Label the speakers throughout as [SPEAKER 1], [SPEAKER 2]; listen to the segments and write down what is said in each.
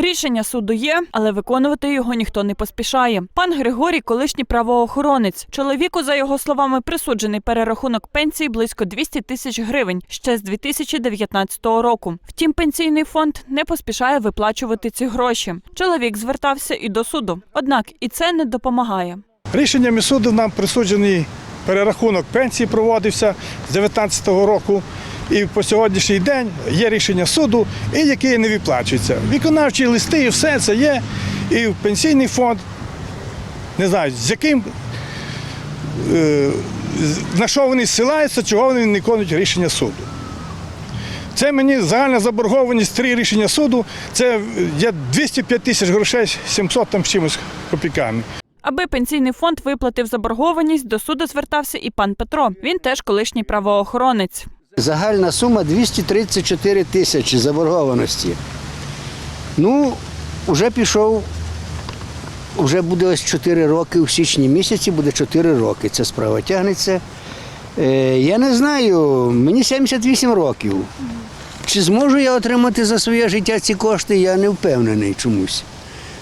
[SPEAKER 1] Рішення суду є, але виконувати його ніхто не поспішає. Пан Григорій, колишній правоохоронець. Чоловіку, за його словами, присуджений перерахунок пенсії близько 200 тисяч гривень ще з 2019 року. Втім, пенсійний фонд не поспішає виплачувати ці гроші. Чоловік звертався і до суду, однак і це не допомагає.
[SPEAKER 2] Рішеннями суду нам присуджений перерахунок пенсії проводився з 2019 року. І по сьогоднішній день є рішення суду, і яке не виплачується. Виконавчі листи і все це є. І в пенсійний фонд, не знаю, з яким е, на що вони зсилаються, чого вони не виконують рішення суду. Це мені загальна заборгованість три рішення суду. Це є 205 тисяч грошей, 700 там з чимось копійками.
[SPEAKER 1] Аби пенсійний фонд виплатив заборгованість, до суду звертався і пан Петро. Він теж колишній правоохоронець.
[SPEAKER 3] Загальна сума 234 тисячі заборгованості. Ну, вже пішов, вже буде ось 4 роки, у січні місяці буде 4 роки. Ця справа тягнеться. Е, я не знаю, мені 78 років. Чи зможу я отримати за своє життя ці кошти, я не впевнений чомусь.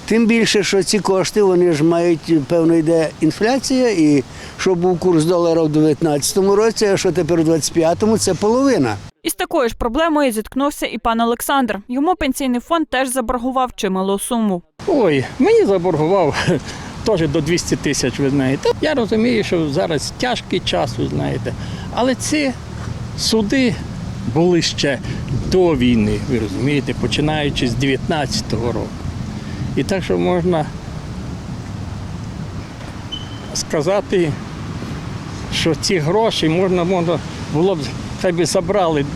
[SPEAKER 3] Тим більше, що ці кошти вони ж мають, певно, йде інфляція, і що був курс долара в 2019 році, а що тепер у 2025, це половина.
[SPEAKER 1] Із такою ж проблемою зіткнувся і пан Олександр. Йому пенсійний фонд теж заборгував чималу суму.
[SPEAKER 4] Ой, мені заборгував теж до 200 тисяч, ви знаєте. Я розумію, що зараз тяжкий час, ви знаєте. Але ці суди були ще до війни, ви розумієте, починаючи з 19-го року. І так що можна сказати, що ці гроші можна, можна було б хай забрали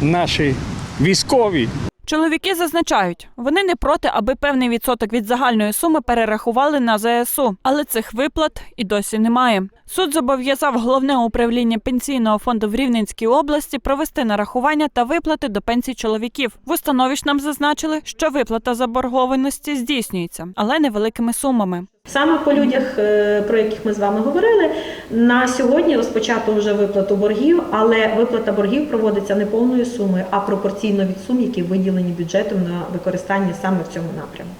[SPEAKER 4] наші військові.
[SPEAKER 1] Чоловіки зазначають, вони не проти, аби певний відсоток від загальної суми перерахували на ЗСУ, але цих виплат і досі немає. Суд зобов'язав головне управління пенсійного фонду в Рівненській області провести нарахування та виплати до пенсій чоловіків. В установі ж нам зазначили, що виплата заборгованості здійснюється, але невеликими сумами.
[SPEAKER 5] Саме по людях, е, про яких ми з вами говорили, на сьогодні розпочато вже виплату боргів, але виплата боргів проводиться не повною сумою, а пропорційно від сум, які виділені бюджетом на використання саме в цьому напрямку.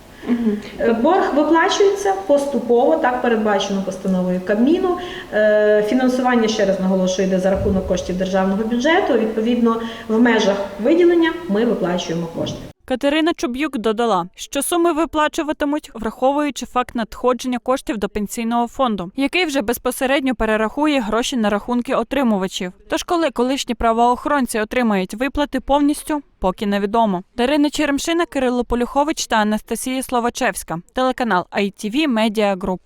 [SPEAKER 5] Е, Борг виплачується поступово, так передбачено постановою Кабміну. Е, Фінансування ще раз наголошую, йде за рахунок коштів державного бюджету. Відповідно, в межах виділення ми виплачуємо кошти.
[SPEAKER 1] Катерина Чуб'юк додала, що суми виплачуватимуть, враховуючи факт надходження коштів до пенсійного фонду, який вже безпосередньо перерахує гроші на рахунки отримувачів. Тож, коли колишні правоохоронці отримають виплати повністю, поки невідомо. Дарина Черемшина, Кирило Полюхович та Анастасія Словачевська, телеканал ITV Media Group.